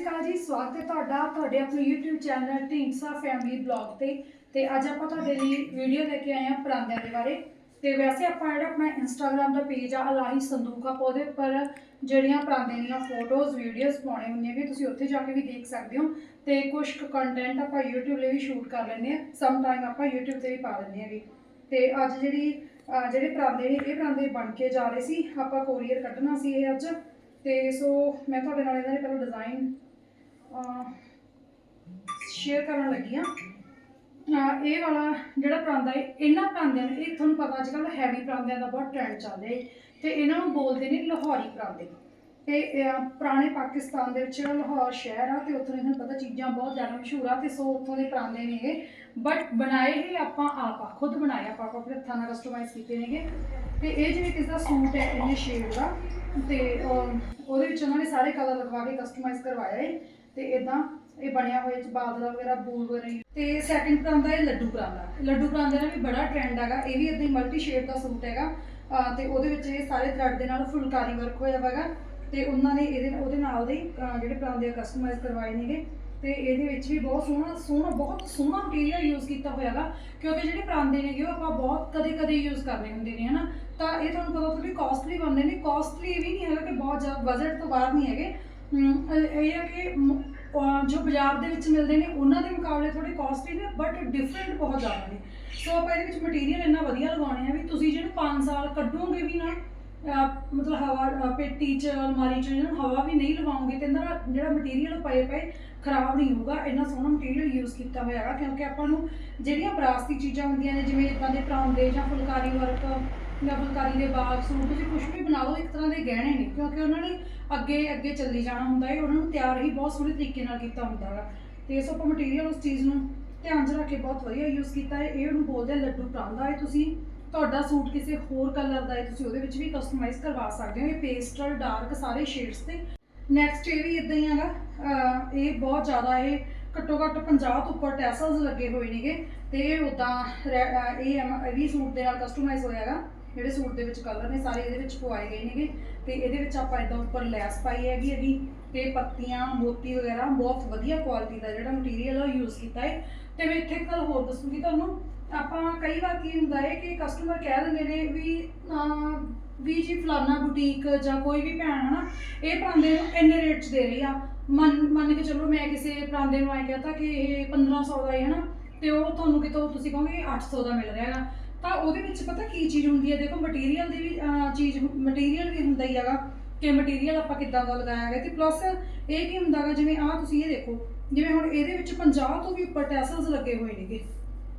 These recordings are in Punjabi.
ਸ਼੍ਰੀ ਅਕਾਲ ਜੀ, ਸਵਾਗਤ ਹੈ ਤੁਹਾਡਾ, ਤੁਹਾਡੇ ਆਪਣੇ YouTube channel Dhindsa family blog ਤੇ। ਤੇ ਅੱਜ ਆਪਾਂ ਤੁਹਾਡੇ ਲਈ ਵੀਡੀਓ ਲੈ ਕੇ ਆਏ ਹਾਂ ਪਰਾਂਦਿਆਂ ਦੇ ਬਾਰੇ। ਤੇ ਵੈਸੇ ਆਪਾਂ ਜਿਹੜਾ ਆਪਣਾ Instagram ਦਾ ਪੇਜ ਆ, ਅਲਾਹੀ ਸੰਦੂਕ ਆ ਉਹਦੇ ਉੱਪਰ ਜਿਹੜੀਆਂ ਪਰਾਂਦਿਆਂ ਦੀਆਂ ਫੋਟੋਜ਼ ਵੀਡੀਓਜ਼ ਪਾਉਣੇ ਹੁੰਦੀਆਂ ਵੀ ਤੁਸੀਂ ਉੱਥੇ ਜਾ ਕੇ ਵੀ ਦੇਖ ਸਕਦੇ ਹੋ। ਤੇ ਕੁਝ ਕੰਟੈਂਟ ਆਪਾਂ YouTube ਲਈ ਵੀ ਸ਼ੂਟ ਕਰ ਲੈਂਦੇ ਆ ਸਮ ਟਾਈਮ ਆਪਾਂ YouTube ਤੇ ਵੀ ਪਾ ਦਿੰਦੇ ਹੈਗੇ। ਤੇ ਅੱਜ ਜਿਹੜੀ ਜਿਹੜੇ ਪਰਾਂਦੇ ਨੇ, ਇਹ ਪਰਾਂਦੇ ਬਣ ਕੇ ਜਾ ਰਹੇ ਸੀ, ਆਪਾਂ ਕੋਰੀਅਰ ਕੱਢਣਾ ਸੀ ਇਹ ਅੱਜ। ਤੇ ਸੋ ਮੈਂ ਤੁਹਾਡੇ ਨਾਲ ਇਹਨਾਂ ਦੇ ਪਹਿਲਾਂ ਡਿਜ਼ਾਈਨ ਸ਼ੇਅਰ ਕਰਨ ਲੱਗੀ ਆ। ਇਹ ਵਾਲਾ ਜਿਹੜਾ ਪਰਾਂਦਾ ਹੈ ਇਹਨਾਂ ਪਰਾਂਦਿਆਂ ਨੂੰ, ਇਹ ਤੁਹਾਨੂੰ ਪਤਾ ਅੱਜ ਕੱਲ੍ਹ ਹੈਵੀ ਪਰਾਂਦਿਆਂ ਦਾ ਬਹੁਤ ਟ੍ਰੈਂਡ ਚੱਲ ਰਿਹਾ ਹੈ ਤੇ ਇਹਨਾਂ ਨੂੰ ਬੋਲਦੇ ਨੇ ਲਾਹੌਰੀ ਪਰਾਂਦੇ। ਤੇ ਪੁਰਾਣੇ ਪਾਕਿਸਤਾਨ ਦੇ ਵਿੱਚ ਜਿਹੜਾ ਲਾਹੌਰ ਸ਼ਹਿਰ ਆ, ਤੇ ਉੱਥੋਂ ਦੀਆਂ ਤੁਹਾਨੂੰ ਪਤਾ ਚੀਜ਼ਾਂ ਬਹੁਤ ਜ਼ਿਆਦਾ ਮਸ਼ਹੂਰ ਆ, ਤੇ ਸੋ ਉੱਥੋਂ ਦੇ ਪਰਾਂਦੇ ਨੇਗੇ ਬਟ ਬਣਾਏ ਹੀ ਆਪਾਂ ਆਪ ਆ, ਖੁਦ ਬਣਾਏ ਆਪਾਂ ਆਪਣੇ ਹੱਥਾਂ ਨਾਲ ਕਸਟਮਾਈਜ਼ ਕੀਤੇ ਨੇਗੇ ਤੇ ਇਹ ਜਿਵੇਂ ਕਿਸ ਦਾ ਸੂਟ ਹੈ, ਇਹਨੇ ਸ਼ੇਡ ਦਾ। ਤੇ ਉਹਦੇ ਵਿੱਚ ਉਹਨਾਂ ਨੇ ਸਾਰੇ ਕਲਰ ਲਗਵਾ ਕੇ ਕਸਟਮਾਈਜ਼ ਕਰਵਾਇਆ ਹੈ ਤੇ ਇਦਾਂ ਇਹ ਬਣਿਆ ਹੋਇਆ ਚ ਬਾਦਲ ਵਗੈਰਾ ਬੂਲ ਵਗੈਰਾ ਤੇ ਸੈਕਿੰਡ ਪਰਾਂਦਾ ਇਹ ਲੱਡੂ ਪਰਾਂਦਾ। ਲੱਡੂ ਪਰਾਂਦੇ ਦਾ ਵੀ ਬੜਾ ਟ੍ਰੈਂਡ ਹੈਗਾ। ਇਹ ਵੀ ਇਦਾਂ ਹੀ ਮਲਟੀ ਸ਼ੇਡ ਦਾ ਸੂਟ ਹੈਗਾ। ਅਹ, ਤੇ ਉਹਦੇ ਵਿੱਚ ਇਹ ਸਾਰੇ ਥਰੈਡ ਦੇ ਨਾਲ ਫੁਲਕਾਰੀ ਵਰਕ ਹੋਇਆ ਹੈਗਾ। ਤੇ ਉਹਨਾਂ ਨੇ ਇਹਦੇ ਉਹਦੇ ਨਾਲ ਦੇ ਅਹ, ਜਿਹੜੇ ਪਰਾਂਦੇ ਕਸਟਮਾਈਜ਼ ਕਰਵਾਏ ਨੇਗੇ। ਤੇ ਇਹਦੇ ਵਿੱਚ ਵੀ ਬਹੁਤ ਸੋਹਣਾ ਸੋਹਣਾ ਬਹੁਤ ਸੋਹਣਾ ਮਟੀਰੀਅਲ ਯੂਜ਼ ਕੀਤਾ ਹੋਇਆ ਹੈਗਾ ਕਿਉਂਕਿ ਜਿਹੜੇ ਪਰਾਂਦੇ ਨੇਗੇ ਉਹ ਆਪਾਂ ਬਹੁਤ ਕਦੇ ਕਦੇ ਯੂਜ਼ ਕਰਨੇ ਹੁੰਦੇ ਨੇ ਹਨਾ? ਤਾਂ ਇਹ ਤੁਹਾਨੂੰ ਪਤਾ ਥੋੜੀ ਕਾਸਟਲੀ ਬਣਦੇ ਨੇ। ਕਾਸਟਲੀ ਵੀ ਨਹੀਂ ਹੈਗਾ ਕਿ ਬਹੁਤ ਜ਼ਿਆਦਾ ਬਜਟ ਤੋਂ ਬਾਹਰ ਨਹੀਂ ਹੈਗੇ। ਹਮ, ਇਹ ਇਹ ਹੈ ਕਿ ਮ- ਅਹ, ਜੋ ਪੰਜਾਬ ਦੇ ਵਿੱਚ ਮਿਲਦੇ ਨੇ, ਉਹਨਾਂ ਦੇ ਮੁਕਾਬਲੇ ਥੋੜੇ ਕਾਸਟਲੀ ਨੇ ਬਟ ਡਿਫਰੈਂਟ ਬਹੁਤ ਜ਼ਿਆਦਾ ਨੇ। ਸੋ ਆਪਾਂ ਇਹਦੇ ਵਿੱਚ ਮਟੀਰੀਅਲ ਇੰਨਾ ਵਧੀਆ ਲਗਾਉਣੇ ਆ ਵੀ ਤੁਸੀਂ ਜਿਹਨੂੰ 5 ਸਾਲ ਕੱਢੋਗੇ ਵੀ ਨਾ, ਅਹ, ਮਤਲਬ ਹਵਾ, ਅਹ, ਪੇਟੀ ਚ, ਅਲਮਾਰੀ ਚ, ਜਿਹਨੂੰ ਹਵਾ ਵੀ ਨਹੀਂ ਲਵਾਉਂਗੇ ਤੇ ਇਹਦਾ ਜਿਹੜਾ ਮਟੀਰੀਅਲ ਪਏ ਪਏ ਖਰਾਬ ਨਹੀਂ ਹੋਊਗਾ, ਇੰਨਾ ਸੋਹਣਾ ਮਟੀਰੀਅਲ ਯੂਜ਼ ਕੀਤਾ ਹੋਇਆ ਹੈਗਾ। ਕਿਉਂਕਿ ਆਪਾਂ ਨੂੰ ਜਿਹੜੀਆਂ ਵਿਰਾਸਤੀ ਚੀਜ਼ਾਂ ਹੁੰਦੀਆਂ ਨੇ, ਜਿਵੇਂ ਇਦਾਂ ਦੇ ਪਰਾਂਦੇ ਜਾਂ ਫੁਲਕਾਰੀ ਵਰਕ ਜਾਂ ਫੁਲਕਾਰੀ ਦੇ ਬਾਗ, ਸੂਟ ਤੁਸੀਂ ਕੁਝ ਵੀ ਬਣਾ ਲਓ ਇੱਕ ਤਰ੍ਹਾਂ ਦੇ ਗਹਿਣੇ ਨੇ, ਕਿਉਂਕਿ ਉਹਨਾਂ ਨੇ ਅੱਗੇ ਅੱਗੇ ਚੱਲੀ ਜਾਣਾ ਹੁੰਦਾ ਹੈ, ਉਹਨਾਂ ਨੂੰ ਤਿਆਰ ਹੀ ਬਹੁਤ ਸੋਹਣੇ ਤਰੀਕੇ ਨਾਲ ਕੀਤਾ ਹੁੰਦਾ ਹੈਗਾ ਤੇ ਇਸ ਆਪਾਂ ਮਟੀਰੀਅਲ ਉਸ ਚੀਜ਼ ਨੂੰ ਧਿਆਨ 'ਚ ਰੱਖ ਕੇ ਬਹੁਤ ਵਧੀਆ ਯੂਜ਼ ਕੀਤਾ ਹੈ। ਇਹ ਉਹਨੂੰ ਬੋਲਦੇ ਲੱਡੂ ਪਰਾਂਦਾ। ਹੈ ਤੁਸੀਂ ਤੁਹਾਡਾ ਸੂਟ ਕਿਸੇ ਹੋਰ ਕਲਰ ਦਾ ਹੈ, ਤੁਸੀਂ ਉਹਦੇ ਵਿੱਚ ਵੀ ਕਸਟਮਾਈਜ਼ ਕਰਵਾ ਸਕਦੇ ਹੋ। ਇਹ ਪੇਸਟਲ ਡਾਰਕ ਸਾਰੇ ਸ਼ੇਡਸ ਤੇ। ਨੈਕਸਟ ਇਹ ਵੀ ਇਦਾਂ ਹੀ ਹੈਗਾ ਇਹ ਬਹੁਤ ਜ਼ਿਆਦਾ ਇਹ ਘੱਟੋ ਘੱਟ 50 ਤੋਂ ਉੱਪਰ ਟੈਸਲਸ ਲੱਗੇ ਹੋਏ ਨੇਗੇ। ਤੇ ਇਹ ਉਦਾਂ ਇਹ ਐਮ- ਇਹ ਵੀ ਸੂਟ ਦੇ ਨਾਲ ਕਸਟਮਾਈਜ਼ ਹੋਇਆ ਹੈਗਾ ਜਿਹੜੇ ਸੂਟ ਦੇ ਵਿੱਚ ਕਲਰ ਨੇ, ਸਾਰੇ ਇਹਦੇ ਵਿੱਚ ਪਵਾਏ ਗਏ ਨੇਗੇ। ਤੇ ਇਹਦੇ ਵਿੱਚ ਆਪਾਂ ਇਦਾਂ ਉੱਪਰ ਲੈਸ ਪਾਈ ਹੈਗੀ ਇਹਦੀ ਤੇ ਪੱਤੀਆਂ, ਮੋਤੀ ਵਗੈਰਾ, ਬਹੁਤ ਵਧੀਆ ਕੁਆਲਿਟੀ ਦਾ ਜਿਹੜਾ ਮਟੀਰੀਅਲ ਉਹ ਯੂਜ਼ ਕੀਤਾ ਹੈ ਤੇ ਮੈਂ ਇੱਥੇ ਇੱਕ ਗੱਲ ਹੋਰ ਦੱਸੂਗੀ ਤੁਹਾਨੂੰ। ਆਪਾਂ ਕਈ ਵਾਰ ਕੀ ਹੁੰਦਾ ਹੈ ਕਿ ਕਸਟਮਰ ਕਹਿ ਦਿੰਦੇ ਨੇ ਵੀ ਵੀ ਜੀ ਫਲਾਨਾ ਬੁਟੀਕ ਜਾਂ ਕੋਈ ਵੀ ਭੈਣ ਹਨਾ, ਇਹ ਪਰਾਂਦੇ ਨੂੰ ਇੰਨੇ ਰੇਟ 'ਚ ਦੇ ਰਹੀ ਆ। ਮੰਨ ਮੰਨ ਕੇ ਚੱਲੋ ਮੈਂ ਕਿਸੇ ਪਰਾਂਦੇ ਨੂੰ ਆਏ ਕਹਤਾ ਕਿ ਇਹ 1500 ਦਾ ਹੈ ਹਨਾ, ਤੇ ਉਹ ਤੁਹਾਨੂੰ ਕਿਤੋਂ ਤੁਸੀਂ ਕਹੋਗੇ 800 ਦਾ ਮਿਲ ਰਿਹਾ ਹੈਗਾ। ਤਾਂ ਉਹਦੇ ਵਿੱਚ ਪਤਾ ਕੀ ਚੀਜ਼ ਹੁੰਦੀ ਹੈ? ਦੇਖੋ ਮਟੀਰੀਅਲ ਦੀ ਵੀ ਅਹ, ਚੀਜ਼ ਮਟੀਰੀਅਲ ਵੀ ਹੁੰਦਾ ਹੀ ਹੈਗਾ ਕਿ ਮਟੀਰੀਅਲ ਆਪਾਂ ਕਿੱਦਾਂ ਦਾ ਲਗਾਇਆ ਹੈਗਾ ਤੇ ਪਲੱਸ ਇਹ ਕੀ ਹੁੰਦਾ ਹੈਗਾ ਜਿਵੇਂ ਆਹ ਤੁਸੀਂ ਇਹ ਦੇਖੋ ਜਿਵੇਂ ਹੁਣ ਇਹਦੇ ਵਿੱਚ 50 ਤੋਂ ਵੀ ਉੱਪਰ ਟੈਸਲਸ ਲੱਗੇ ਹੋਏ ਨੇਗੇ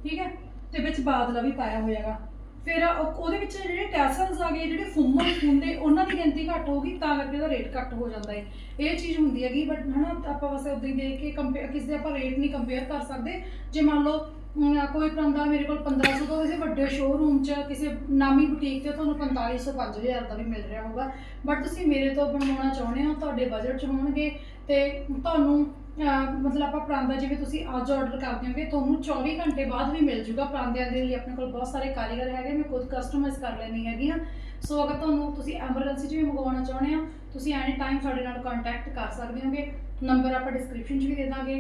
ਠੀਕ ਹੈ? ਤੇ ਵਿੱਚ ਬਾਦਲਾ ਵੀ ਪਾਇਆ ਹੋਇਆ ਹੈਗਾ। ਫਿਰ ਉਹ- ਉਹਦੇ ਵਿੱਚ ਜਿਹੜੇ ਟੈਸਲਸ ਆ ਗਏ ਜਿਹੜੇ ਫੁੰਮਣ ਹੁੰਦੇ ਉਹਨਾਂ ਦੀ ਗਿਣਤੀ ਘੱਟ ਹੋਊਗੀ ਤਾਂ ਕਰਕੇ ਉਹਦਾ ਰੇਟ ਘੱਟ ਹੋ ਜਾਂਦਾ ਹੈ। ਇਹ ਚੀਜ਼ ਹੁੰਦੀ ਹੈਗੀ ਬਟ ਹਨਾ ਆਪਾਂ ਬਸ ਉਦਾਂ ਹੀ ਦੇਖ ਕੇ ਕੰਪੇਅਰ ਕਿਸੇ ਦੇ ਆਪਾਂ ਰੇਟ ਨਹੀਂ ਕੰਪੇਅਰ ਕਰ ਸਕਦੇ। ਜੇ ਮੰਨ ਲਓ ਅਮ, ਕੋਈ ਪਰਾਂਦਾ ਮੇਰੇ ਕੋਲ 1500 ਤੋਂ ਕਿਸੇ ਵੱਡੇ ਸ਼ੋਰੂਮ 'ਚ ਕਿਸੇ ਨਾਮੀ ਬੁਟੀਕ ਤੇ ਤੁਹਾਨੂੰ 4500 5000 ਦਾ ਵੀ ਮਿਲ ਰਿਹਾ ਹੋਊਗਾ। ਬਟ ਤੁਸੀਂ ਮੇਰੇ ਤੋਂ ਬਣਵਾਉਣਾ ਚਾਹੁੰਦੇ ਹੋ ਤੁਹਾਡੇ ਬਜਟ 'ਚ ਹੋਣਗੇ ਤੇ ਤੁਹਾਨੂੰ ਅਹ, ਮਤਲਬ ਆਪਾਂ ਪਰਾਂਦਾ ਜਿਵੇਂ ਤੁਸੀਂ ਅੱਜ ਆਰਡਰ ਕਰਦੇ ਹੋਗੇ ਤੁਹਾਨੂੰ 24 ਘੰਟੇ ਬਾਅਦ ਵੀ ਮਿਲ ਜੂਗਾ ਪਰਾਂਦਿਆਂ ਦੇ ਲਈ ਆਪਣੇ ਕੋਲ ਬਹੁਤ ਸਾਰੇ ਕਾਰੀਗਰ ਹੈਗੇ ਮੈਂ ਖੁਦ ਕਸਟਮਾਈਜ਼ ਕਰ ਲੈਣੀ ਹੈਗੀ ਆ ਸੋ ਅਗਰ ਤੁਹਾਨੂੰ ਤੁਸੀਂ ਐਮਰਜੈਂਸੀ 'ਚ ਵੀ ਮੰਗਵਾਉਣਾ ਚਾਹੁੰਦੇ ਹੋ ਤੁਸੀਂ ਐਨੀ ਟਾਈਮ ਸਾਡੇ ਨਾਲ ਕੰਟੈਕਟ ਕਰ ਸਕਦੇ ਹੋਗੇ। ਨੰਬਰ ਆਪਾਂ ਡਿਸਕ੍ਰਿਪਸ਼ਨ 'ਚ ਵੀ ਦੇ ਦਾਂਗੇ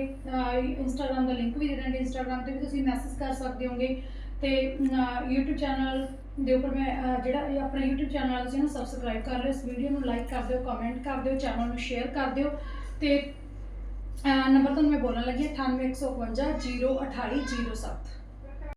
ਇੰਸਟਾਗ੍ਰam ਦਾ ਲਿੰਕ ਵੀ ਦੇ ਦਾਂਗੇ ਇੰਸਟਾਗ੍ਰam ਤੇ ਵੀ ਤੁਸੀਂ ਮੈਸੇਜ ਕਰ ਸਕਦੇ ਹੋਗੇ। ਤੇ ਅਹ, YouTube ਚੈਨਲ ਦੇ ਉੱਪਰ ਮੈਂ ਅਹ, ਜਿਹੜਾ ਇਹ ਆਪਣਾ YouTube ਚੈਨਲ ਤੁਸੀਂ ਇਹਨੂੰ ਸਬਸਕ੍ਰਾਈਬ ਕਰ ਲਿਓ ਇਸ ਵੀਡੀਓ ਨੂੰ ਲਾਈਕ ਕਰ ਦਿਓ ਕਮੈਂਟ ਕਰ ਦਿਓ ਚੈਨਲ ਨੂੰ ਸ਼ੇਅਰ ਕਰ ਦਿਓ। ਤੇ ਨੰਬਰ ਤੁਹਾਨੂੰ ਮੈਂ ਬੋਲਣ ਲੱਗੀ 9815 02807